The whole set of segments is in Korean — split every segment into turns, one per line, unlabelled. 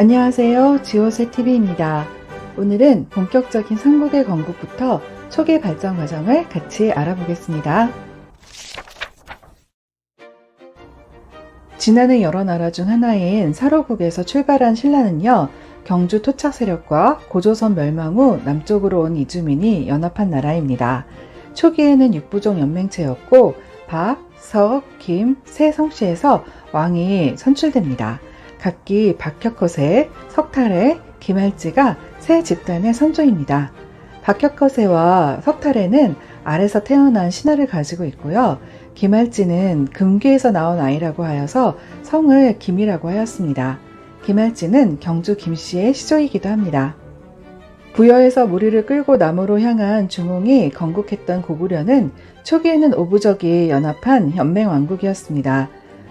안녕하세요. 지호세 TV입니다. 오늘은 본격적인 삼국의 건국부터 초기 발전 과정을 같이 알아보겠습니다. 진화는 여러 나라 중 하나인 사로국에서 출발한 신라는요, 경주 토착 세력과 고조선 멸망 후 남쪽으로 온 이주민이 연합한 나라입니다. 초기에는 육부족 연맹체였고, 박, 석, 김, 세 성씨에서 왕이 선출됩니다. 각기 박혁거세, 석탈해, 김할지가 세 집단의 선조입니다. 박혁거세와 석탈해는 알에서 태어난 신하를 가지고 있고요. 김할지는 금괴에서 나온 아이라고 하여서 성을 김이라고 하였습니다. 김할지는 경주 김씨의 시조이기도 합니다. 부여에서 무리를 끌고 남으로 향한 중홍이 건국했던 고구려는 초기에는 오부적이 연합한 연맹왕국이었습니다.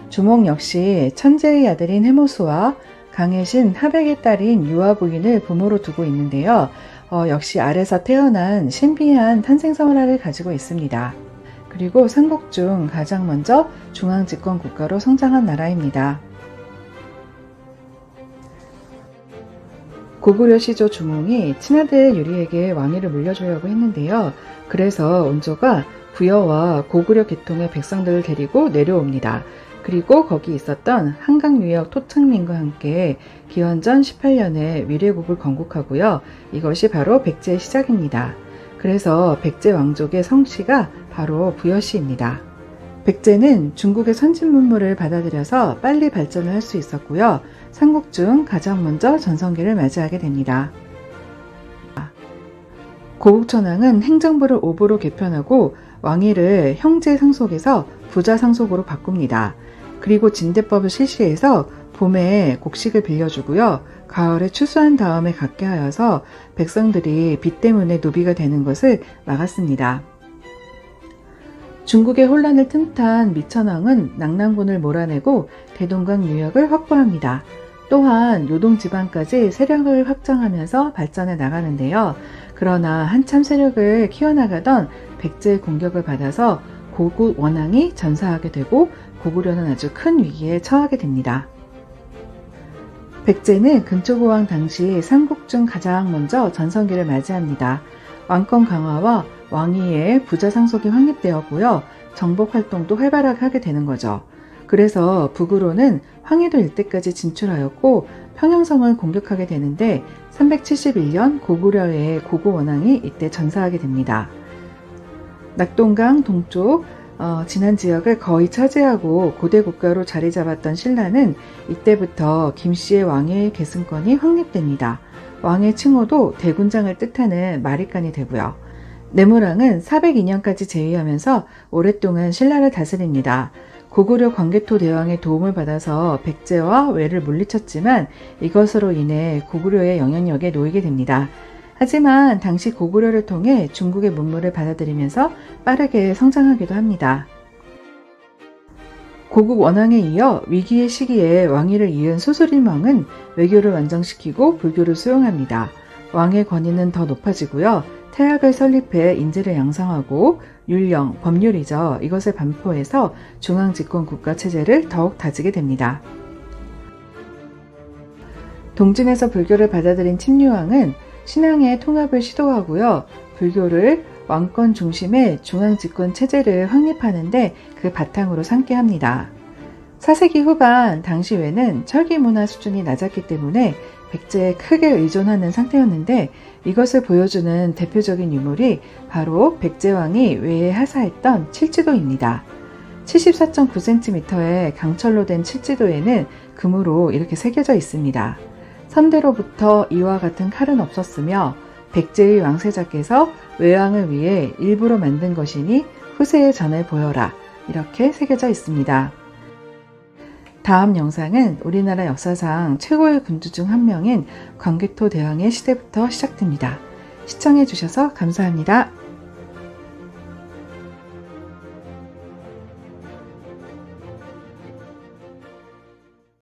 주몽 역시 천재의 아들인 해모수와 강해신 하백의 딸인 유아 부인을 부모로 두고 있는데요. 어, 역시 알에서 태어난 신비한 탄생설화를 가지고 있습니다. 그리고 삼국 중 가장 먼저 중앙집권 국가로 성장한 나라입니다. 고구려 시조 주몽이 친아들 유리에게 왕위를 물려주려고 했는데요. 그래서 온조가 부여와 고구려 계통의 백성들을 데리고 내려옵니다. 그리고 거기 있었던 한강 유역 토착민과 함께 기원전 18년에 위례국을 건국하고요. 이것이 바로 백제의 시작입니다. 그래서 백제 왕족의 성씨가 바로 부여씨입니다. 백제는 중국의 선진 문물을 받아들여서 빨리 발전을 할 수 있었고요. 삼국 중 가장 먼저 전성기를 맞이하게 됩니다. 고국천왕은 행정부를 오부로 개편하고 왕위를 형제 상속에서 부자 상속으로 바꿉니다. 그리고 진대법을 실시해서 봄에 곡식을 빌려주고요. 가을에 추수한 다음에 갖게 하여서 백성들이 비 때문에 노비가 되는 것을 막았습니다. 중국의 혼란을 틈탄 미천왕은 낙랑군을 몰아내고 대동강 유역을 확보합니다. 또한 요동 지방까지 세력을 확장하면서 발전해 나가는데요. 그러나 한참 세력을 키워나가던 백제의 공격을 받아서 고국 원왕이 전사하게 되고 고구려는 아주 큰 위기에 처하게 됩니다. 백제는 근초고왕 당시 삼국 중 가장 먼저 전성기를 맞이합니다. 왕권 강화와 왕위의 부자 상속이 확립되었고요. 정복 활동도 활발하게 하게 되는 거죠. 그래서 북으로는 황해도 일대까지 진출하였고 평양성을 공격하게 되는데 371년 고구려의 고고 원왕이 이때 전사하게 됩니다. 낙동강 동쪽 어, 지난 지역을 거의 차지하고 고대 국가로 자리 잡았던 신라는 이때부터 김씨의 왕의 계승권이 확립됩니다. 왕의 칭호도 대군장을 뜻하는 마리간이 되고요. 내무랑은 402년까지 재위하면서 오랫동안 신라를 다스립니다. 고구려 광개토 대왕의 도움을 받아서 백제와 외를 물리쳤지만 이것으로 인해 고구려의 영향력에 놓이게 됩니다. 하지만 당시 고구려를 통해 중국의 문물을 받아들이면서 빠르게 성장하기도 합니다. 고국 원왕에 이어 위기의 시기에 왕위를 이은 소술인왕은 외교를 완성시키고 불교를 수용합니다. 왕의 권위는 더 높아지고요. 태학을 설립해 인재를 양성하고 율령, 법률이죠. 이것을 반포해서 중앙 집권 국가 체제를 더욱 다지게 됩니다. 동진에서 불교를 받아들인 침류왕은 신앙의 통합을 시도하고요. 불교를 왕권 중심의 중앙 집권 체제를 확립하는데 그 바탕으로 삼게 합니다. 4세기 후반 당시외는 철기 문화 수준이 낮았기 때문에 백제에 크게 의존하는 상태였는데 이것을 보여주는 대표적인 유물이 바로 백제왕이 외에 하사했던 칠지도입니다. 74.9cm의 강철로 된 칠지도에는 금으로 이렇게 새겨져 있습니다. 선대로부터 이와 같은 칼은 없었으며 백제의 왕세자께서 외왕을 위해 일부러 만든 것이니 후세에 전해 보여라 이렇게 새겨져 있습니다. 다음 영상은 우리나라 역사상 최고의 군주 중 한 명인 광개토 대왕의 시대부터 시작됩니다. 시청해주셔서 감사합니다.